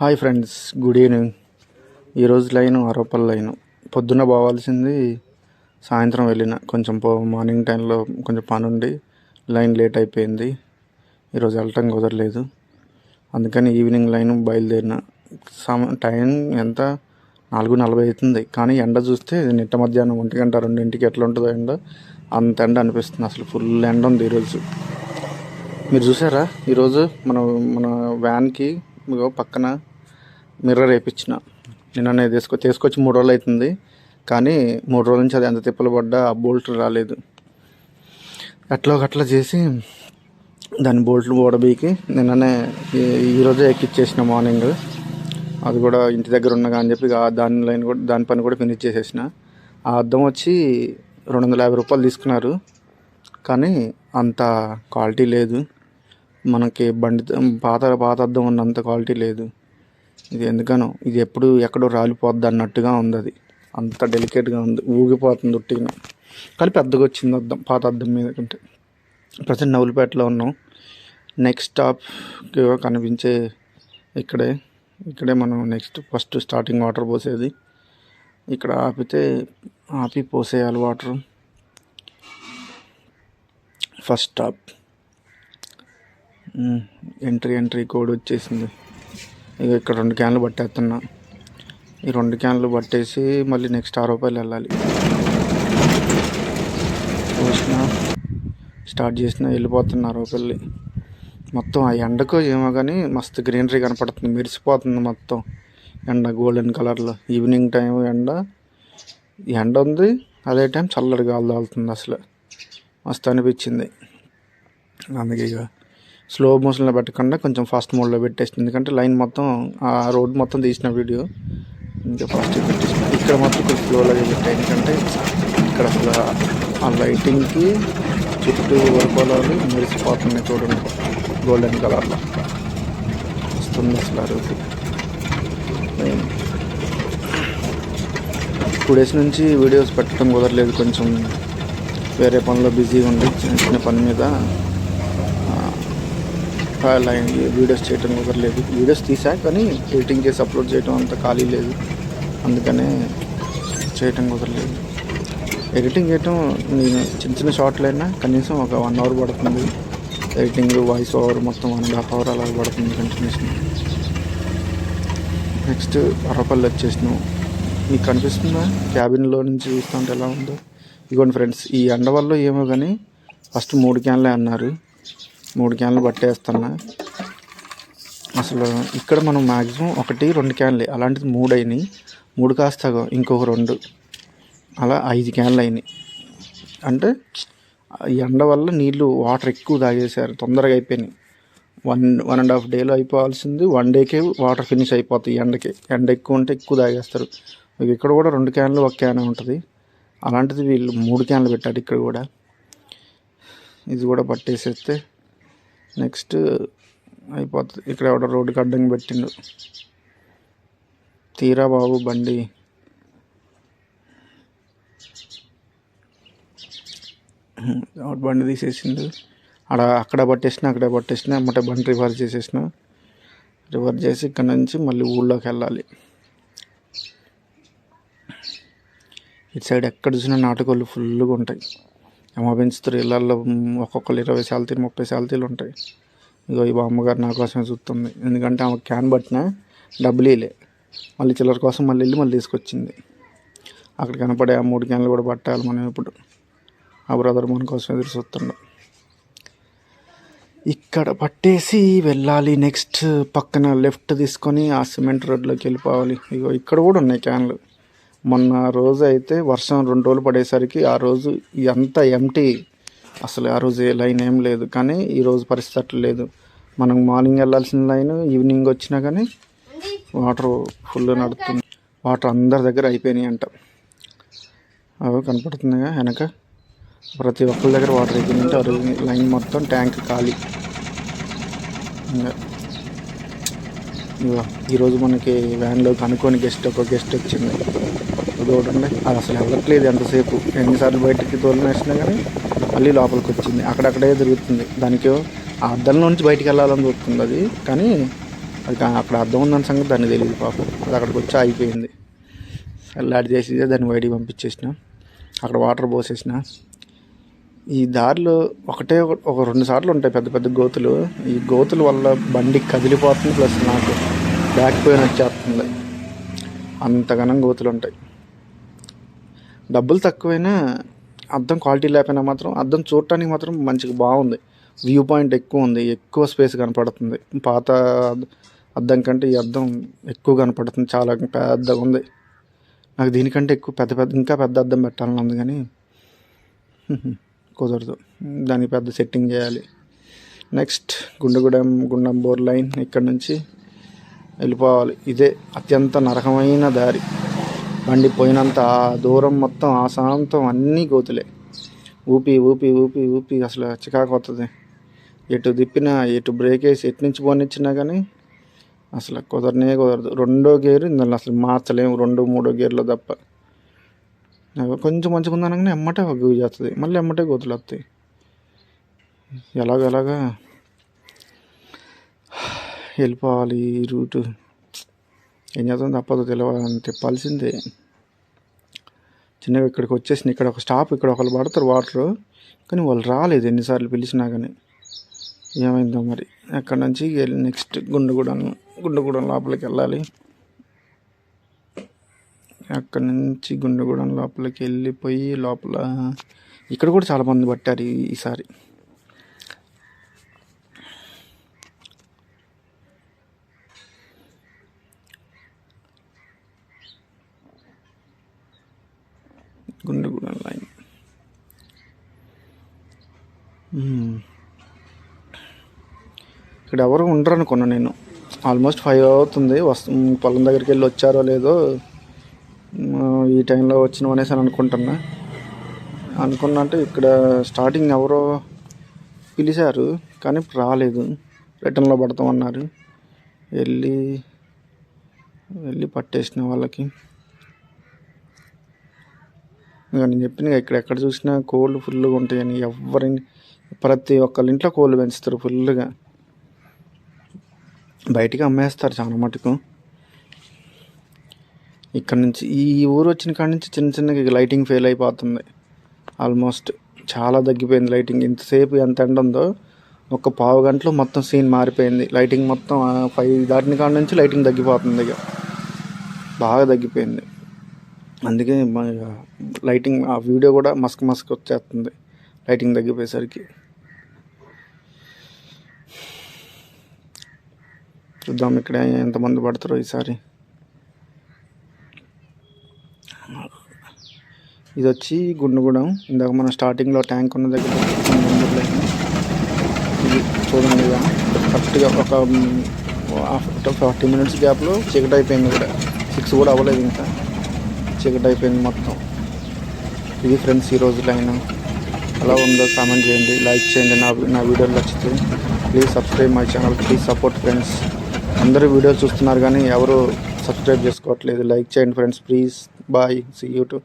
Hi friends good evening. ఈరోజు line ఆరోపల్ line. పొద్దున్న పోవాల్సింది సాయంత్రం వెళ్ళిన. కొంచెం పో మార్నింగ్ టైంలో కొంచెం పని ఉండి లైన్ లేట్ అయిపోయింది. ఈరోజు వెళ్ళటం కుదరలేదు. అందుకని ఈవినింగ్ లైన్ బయలుదేరిన. సమ టైం ఎంత? నాలుగు నలభై అవుతుంది. కానీ ఎండ చూస్తే నిట్ట మధ్యాహ్నం ఒంటి గంట రెండింటికి ఎట్లా ఉంటుందో ఎండ అంత ఎండ అనిపిస్తుంది. అసలు ఫుల్ ఎండ ఉంది ఈరోజు మీరు చూసారా? ఈరోజు మన మన వ్యాన్కి ఇగో పక్కన మిర్రర్ వేయించిన నిన్ననే తీసుకొ తీసుకొచ్చి మూడు రోజులు అవుతుంది. కానీ మూడు రోజుల నుంచి అది ఎంత తిప్పలు పడ్డా ఆ బోల్ట్ రాలేదు. అట్లా అట్లా చేసి దాని బోల్ట్లు ఓడబీకి నిన్ననే ఈ- ఈరోజే ఎక్కిచ్చేసిన మార్నింగ్. అది కూడా ఇంటి దగ్గర ఉన్నగా అని చెప్పి ఆ దాని లైన్ కూడా దాని పని కూడా ఫినిష్ చేసేసిన. ఆ అద్దం వచ్చి రెండు వందల యాభై రూపాయలు తీసుకున్నారు. కానీ అంత క్వాలిటీ లేదు. మనకి బండి పాత పాత అద్దం ఉన్నంత క్వాలిటీ లేదు. ఇది ఎందుకనో ఇది ఎప్పుడు ఎక్కడో రాలిపోద్ది అన్నట్టుగా ఉంది అది అంత డెలికేట్గా ఉంది ఊగిపోతుంది ఉట్టిగా. కానీ పెద్దగా వచ్చింది అద్దం పాత అద్దం మీద కంటే. ప్రజెంట్ నవలిపేటలో ఉన్నాం. నెక్స్ట్ స్టాప్కి కనిపించే ఇక్కడే ఇక్కడే మనం నెక్స్ట్ ఫస్ట్ స్టార్టింగ్ వాటర్ పోసేది. ఇక్కడ ఆపితే ఆపి పోసేయాలి water first stop. Entry entry code వచ్చేసింది. ఇక ఇక్కడ రెండు క్యాన్లు పట్టేస్తున్నా. ఈ రెండు క్యాన్లు పట్టేసి మళ్ళీ నెక్స్ట్ ఆరు రూపాయలు వెళ్ళాలి. చూసిన స్టార్ట్ చేసిన వెళ్ళిపోతున్నా రూపాయలు మొత్తం ఆ ఎండకు ఏమో కానీ మస్తు గ్రీనరీ కనపడుతుంది. మెరిసిపోతుంది మొత్తం. ఎండ గోల్డెన్ కలర్లో ఈవినింగ్ టైం ఎండ. ఎండ ఉంది. అదే టైం చల్లటి గాలి తాగుతుంది అసలు. మస్తు అనిపించింది. అందుకే ఇక స్లో మోషన్లో పెట్టకుండా కొంచెం ఫాస్ట్ మోడ్లో పెట్టేసింది ఎందుకంటే లైన్ మొత్తం ఆ రోడ్ మొత్తం తీసిన వీడియో ఇంకా ఫాస్ట్ పెట్టేసింది ఇక్కడ మాత్రం కొంచెం స్లోలో పెట్టాయి ఎందుకంటే ఇక్కడ అసలు ఆ లైటింగ్కి చుట్టూ వరకోలాలు మెరిసిపోతున్నాయి చూడండి. గోల్డెన్ కలర్లో వస్తుంది అసలు ఆ రోజు టూ డేస్ నుంచి వీడియోస్ పెట్టడం కుదరలేదు. కొంచెం వేరే పనిలో బిజీగా ఉండి చిన్న చిన్న పని మీద లైన్ వీడియోస్ చేయటం కుదరలేదు. వీడియోస్ తీసా కానీ ఎడిటింగ్ చేసి అప్లోడ్ చేయడం అంత ఖాళీ లేదు. అందుకనే చేయటం కుదరలేదు. ఎడిటింగ్ చేయటం నేను చిన్న చిన్న షార్ట్లైనా కనీసం ఒక వన్ అవర్ పడుతుంది. ఎడిటింగ్ వాయిస్ ఓవర్ మొత్తం వన్ అండ్ హాఫ్ అవర్ అలా పడుతుంది కంటిన్యూషన్ నెక్స్ట్ అరపల్లి వచ్చేసినాం. మీకు కనిపిస్తుందా? క్యాబిన్లో నుంచి చూస్తుంటే ఎలా ఉందో? ఇదిగోండి ఫ్రెండ్స్ ఈ ఎండ వల్ల ఏమో కానీ ఫస్ట్ మూడు క్యాన్లే అన్నారు. మూడు క్యాన్లు పట్టేస్తున్నా. అసలు ఇక్కడ మనం మ్యాక్సిమం ఒకటి రెండు క్యాన్లు. అలాంటిది మూడు అయినాయి. మూడు కాస్త ఇంకొక రెండు. అలా ఐదు క్యాన్లు అయినాయి. అంటే ఎండ వల్ల నీళ్ళు వాటర్ ఎక్కువ తాగేశారు. తొందరగా అయిపోయినాయి. వన్ వన్ అండ్ హాఫ్ డేలో అయిపోవాల్సింది. వన్ డేకే వాటర్ ఫినిష్ అయిపోతాయి ఎండకి. ఎండ ఎక్కువ ఉంటే ఎక్కువ తాగేస్తారు. ఇక్కడ కూడా రెండు క్యాన్లు ఒక క్యాన్ ఉంటుంది. అలాంటిది వీళ్ళు మూడు క్యాన్లు పెట్టారు ఇక్కడ కూడా. ఇది కూడా పట్టేసేస్తే నెక్స్ట్ అయిపోతుంది. ఇక్కడ ఎవడో రోడ్డుకి అడ్డంగా పెట్టిండు. తీరా బాబు బండి బండి తీసేసిండు? అక్కడ అక్కడ పట్టేసిన అక్కడ పట్టేసిన అమ్మట బండి రివర్స్ చేసేసిన. రివర్స్ చేసి ఇక్కడ నుంచి మళ్ళీ ఊళ్ళోకి వెళ్ళాలి. ఇటు సైడ్ ఎక్కడ చూసినా నాటుకోళ్ళు ఫుల్గా ఉంటాయి ఏమో పెంచుతారు ఇళ్ళల్లో ఒక్కొక్కరు ఇరవై శాలతీలు ముప్పై శాలతీలు ఉంటాయి. ఇగో ఈ బామ్మగారు నా కోసమే చూస్తుంది. ఎందుకంటే ఆమె క్యాన్ పట్టిన డబ్బులు ఇలే మళ్ళీ చిల్లర కోసం మళ్ళీ వెళ్ళి మళ్ళీ తీసుకొచ్చింది. అక్కడ కనపడే ఆ మూడు క్యాన్లు కూడా పట్టాలి మనం ఇప్పుడు. ఆ బ్రదర్ మన కోసం ఎదురు చూస్తున్నాం ఇక్కడ పట్టేసి వెళ్ళాలి నెక్స్ట్ పక్కన లెఫ్ట్ తీసుకొని ఆ సిమెంట్ రోడ్లోకి వెళ్ళిపోవాలి. ఇగో ఇక్కడ కూడా ఉన్నాయి క్యాన్లు. మొన్న రోజు అయితే వర్షం రెండు రోజులు పడేసరికి ఆ రోజు అంతా ఎంటీ అసలు ఆ రోజు ఏ లైన్ ఏం లేదు. కానీ ఈ రోజు పరిస్థితి అట్లా లేదు. మనం మార్నింగ్ వెళ్ళాల్సిన లైన్ ఈవినింగ్ వచ్చినా కానీ వాటర్ ఫుల్ నడుతుంది. వాటర్ అందరి దగ్గర అయిపోయినాయి అంట అవి కనపడుతుందిగా వెనక? ప్రతి ఒక్కరి దగ్గర వాటర్ అయిపోయిందంటే ఆ లైన్ మొత్తం ట్యాంక్ ఖాళీ. ఇంకా ఈరోజు మనకి వ్యాన్లో కనుక్కొని గెస్ట్ ఒక గెస్ట్ వచ్చింది. చూడండి అది అసలు వెళ్ళట్లేదు ఎంతసేపు. ఎన్నిసార్లు బయటికి తోలినేసినా కానీ మళ్ళీ లోపలికి వచ్చింది. అక్కడక్కడే తిరుగుతుంది. దానికి ఆ అద్దంలో నుంచి బయటికి వెళ్ళాలని చూస్తుంది అది. కానీ అది అక్కడ అర్థం ఉందని సంగతి దానికి తెలియదు పాపం. అది అక్కడికి వచ్చి అయిపోయింది సల్లాడి చేసి దాన్ని బయటికి పంపించేసిన. అక్కడ వాటర్ పోసేసిన. ఈ దారిలో ఒకటే ఒక- ఒక రెండు సార్లు ఉంటాయి పెద్ద పెద్ద గోతులు. ఈ గోతుల వల్ల బండి కదిలిపోతుంది ప్లస్ నాకు బ్యాక్ పెయిన్ వచ్చేస్తుంది. అంతగానం గోతులు ఉంటాయి. డబ్బులు తక్కువైనా అర్థం క్వాలిటీ లేకపోయినా మాత్రం అర్థం చూడటానికి మాత్రం మంచిగా బాగుంది. వ్యూ పాయింట్ ఎక్కువ ఉంది ఎక్కువ స్పేస్ కనపడుతుంది. పాత అర్థం అద్దం కంటే ఈ అద్దం ఎక్కువ కనపడుతుంది చాలా పెద్దగా ఉంది. నాకు దీనికంటే ఎక్కువ పెద్ద పెద్ద ఇంకా పెద్ద అద్దం పెట్టాలని ఉంది కానీ కుదరదు. దానికి పెద్ద సెట్టింగ్ చేయాలి. నెక్స్ట్ గుండెగూడెం గుండం బోర్ లైన్ ఇక్కడ నుంచి వెళ్ళిపోవాలి. ఇదే అత్యంత నరకమైన దారి. బండి పోయినంత ఆ దూరం మొత్తం ఆ శాంతం అన్నీ గోతులే. ఊపి ఊపి ఊపి ఊపి అసలు చికాకు వస్తుంది ఎటు తిప్పినా ఎటు బ్రేక్ వేసి ఎటు నుంచి పోనిచ్చినా కానీ అసలు కుదరనే కుదరదు. రెండో గేరు ఇందులో అసలు మార్చలేము. రెండు మూడో గేర్లో తప్ప. కొంచెం మంచిగా ఉందనగానే ఎమ్మటే ఒక చేస్తుంది. మళ్ళీ ఎమ్మటే గోతులు వస్తాయి. ఎలాగ ఎలాగా వెళ్ళిపోవాలి ఈ రూటు ఏం చేద్దాం తప్పదు తెలియాలని తిప్పాల్సిందే. చిన్నగా ఇక్కడికి వచ్చేసింది ఇక్కడ ఒక స్టాప్ ఇక్కడ ఒకళ్ళు పడతారు వాటర్ కానీ వాళ్ళు రాలేదు ఎన్నిసార్లు పిలిచినా కానీ. ఏమైందో మరి. అక్కడ నుంచి వెళ్ళి నెక్స్ట్ గుండెగూడెం గుండెగూడెం లోపలికి వెళ్ళాలి. అక్కడ నుంచి గుండెగూడెం లోపలికి వెళ్ళిపోయి లోపల ఇక్కడ కూడా చాలా మంది పట్టారు ఈసారి. గుండెగూడెం లైన్. ఇక్కడ ఎవరు ఉండరు అనుకున్నా నేను. ఆల్మోస్ట్ ఫైవ్ అవుతుంది. వస్తు పొలం దగ్గరికి వెళ్ళి వచ్చారో లేదో ఈ టైంలో వచ్చినాం అనేసి అని అనుకుంటున్నా. అనుకున్నా అంటే ఇక్కడ స్టార్టింగ్ ఎవరో పిలిచారు కానీ రాలేదు. రిటర్న్లో పడతామన్నారు. వెళ్ళి వెళ్ళి పట్టేసిన వాళ్ళకి. ఇంకా నేను చెప్పిన ఇక్కడ ఎక్కడ చూసినా కోళ్ళు ఫుల్గా ఉంటాయని ఎవరిని ప్రతి ఒక్కళ్ళ ఇంట్లో కోళ్ళు పెంచుతారు ఫుల్గా బయటికి అమ్మేస్తారు చాలా మటుకు. ఇక్కడ నుంచి ఈ ఊరు వచ్చిన కాడ నుంచి చిన్న చిన్నగా లైటింగ్ ఫెయిల్ అయిపోతుంది. ఆల్మోస్ట్ చాలా తగ్గిపోయింది లైటింగ్ ఇంతసేపు ఎంత ఎండ ఉందో ఒక పావు గంటలో మొత్తం సీన్ మారిపోయింది. లైటింగ్ మొత్తం ఫైవ్ దాటిన కాడ నుంచి లైటింగ్ తగ్గిపోతుంది ఇక. బాగా తగ్గిపోయింది. అందుకే మా లైటింగ్ ఆ వీడియో కూడా మస్క్ మస్క్ వచ్చేస్తుంది. లైటింగ్ తగ్గిపోయేసరికి. చూద్దాం ఇక్కడ ఎంతమంది పడతారో ఈసారి. ఇది వచ్చి గుండుగూడెం. ఇందాక మనం స్టార్టింగ్లో ట్యాంక్ ఉన్న దగ్గర ఇది చూడండి ఇలా కరెక్ట్గా ఒక ఫార్టీ మినిట్స్ గ్యాప్లో చీకటి అయిపోయింది కూడా. సిక్స్ కూడా అవ్వలేదు ఇంకా. చీకటి అయిపోయింది మొత్తం. ఇది ఫ్రెండ్స్ ఈరోజు లైన్. ఎలా ఉందో కామెంట్ చేయండి లైక్ చేయండి. నా నా వీడియోలు నచ్చితే please subscribe my channel. Please support friends. అందరూ వీడియోలు చూస్తున్నారు కానీ ఎవరు సబ్స్క్రైబ్ చేసుకోవట్లేదు. లైక్ చేయండి friends. Please. Bye. See YouTube